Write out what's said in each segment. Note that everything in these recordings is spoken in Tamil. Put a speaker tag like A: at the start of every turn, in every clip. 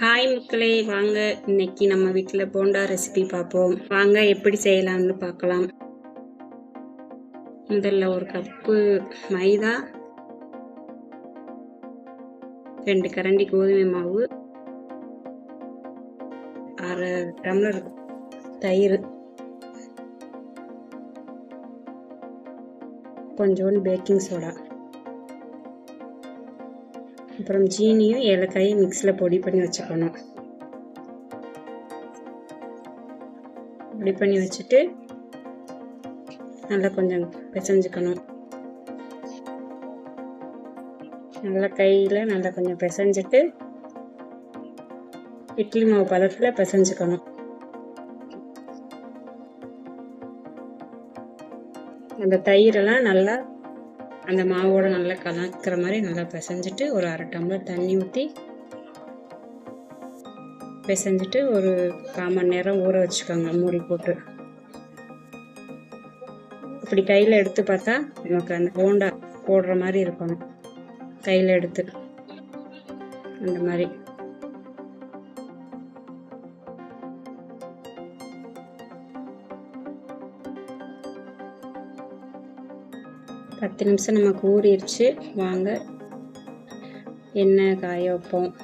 A: ஹாய் மக்களே வாங்க. இன்னைக்கு நம்ம வீட்டில் போண்டா ரெசிபி பார்ப்போம். வாங்க எப்படி செய்யலாம்னு பார்க்கலாம். முதல்ல ஒரு கப்பு மைதா ரெண்டு கரண்டி கோதுமை மாவு அரை டம்ளர் தயிர் கொஞ்சோண்டு பேக்கிங் சோடா அப்புறம் ஜீனியும் ஏலக்காயும் மிக்ஸில் பொடி பண்ணி வச்சுக்கணும். பொடி பண்ணி வச்சுட்டு நல்லா கொஞ்சம் பிசைஞ்சுக்கணும். நல்லா கையில் நல்லா கொஞ்சம் பிசைஞ்சிட்டு இட்லி மாவு பதத்தில் பிசைஞ்சுக்கணும். அந்த தயிரெல்லாம் நல்லா அந்த மாவோட நல்லா கலக்கிற மாதிரி நல்லா பிசைஞ்சிட்டு ஒரு அரை டம்ளர் தண்ணி ஊற்றி பிசைஞ்சிட்டு ஒரு கால் மணி நேரம் ஊற வச்சுக்கோங்க மூடி போட்டு. இப்படி கையில் எடுத்து பார்த்தா நமக்கு அந்த போண்டா போடுற மாதிரி இருக்கணும். கையில் எடுத்து. அந்த மாதிரி. பத்து நிமிஷம் நமக்கு ஊறிடுச்சு வாங்க. எண்ணெய் காய வைப்போம்?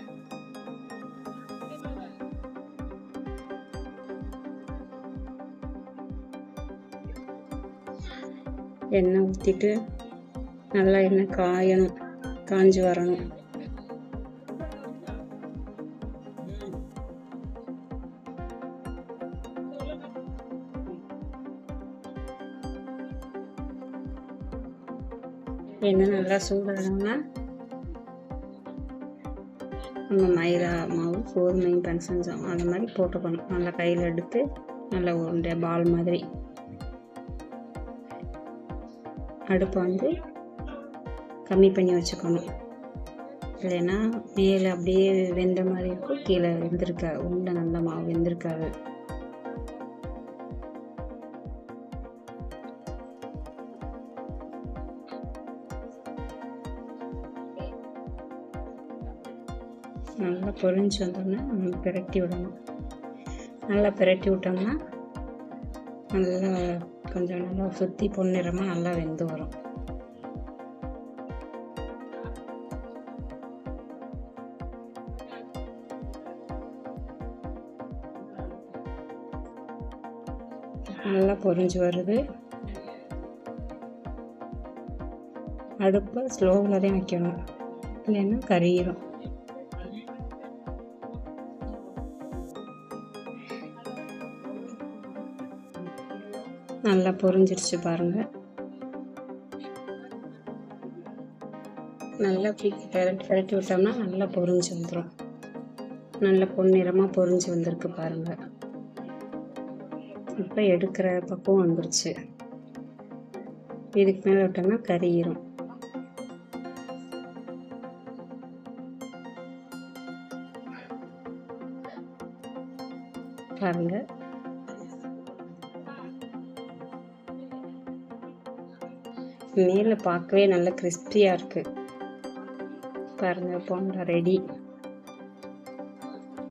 A: எண்ணெய் ஊற்றிட்டு நல்லா எண்ணெய் காயணும். காஞ்சி வரணும். எண்ணெய் நல்லா சூடாகணும்னா நம்ம மைதா மாவு கோதுமையும் பனசஞ்சம் அந்த மாதிரி போட்டுக்கணும். நல்லா கையில் எடுத்து நல்லா உருண்டை பால் மாதிரி. அடுப்பை வந்து கம்மி பண்ணி வச்சுக்கணும். இல்லைன்னா மேலே அப்படியே வெந்த மாதிரி இருக்கும் கீழே வெந்திருக்காது உருண்டை நல்ல மாவு வெந்திருக்காது. நல்லா பொரிஞ்சு வந்தோடனே நம்ம பிரட்டி விடணும். நல்லா பிரட்டி விட்டோம்னா நல்லா கொஞ்சம் நல்லா சுற்றி பொன்னிறமாக நல்லா வெந்து வரும். நல்லா பொரிஞ்சு வருது. அடுப்பை ஸ்லோவில் தான் வைக்கணும். இல்லைன்னா கரியிடும் நல்லா பொரிஞ்சிருச்சு பாருங்கள் நல்லா பெரட்டி பெரட்டி விட்டோம்னா நல்லா பொரிஞ்சு வந்துடும் நல்ல பொன்னிறமாக பொரிஞ்சு வந்திருக்கு பாருங்கள் இப்போ எடுக்கிற பக்கம் வந்துருச்சு. இதுக்கு மேலே விட்டோம்னா கறியிரும் பாருங்கள் மேலே பார்க்கவே நல்ல கிறிஸ்பியாக இருக்குது பாருங்கள் போண்டா ரெடி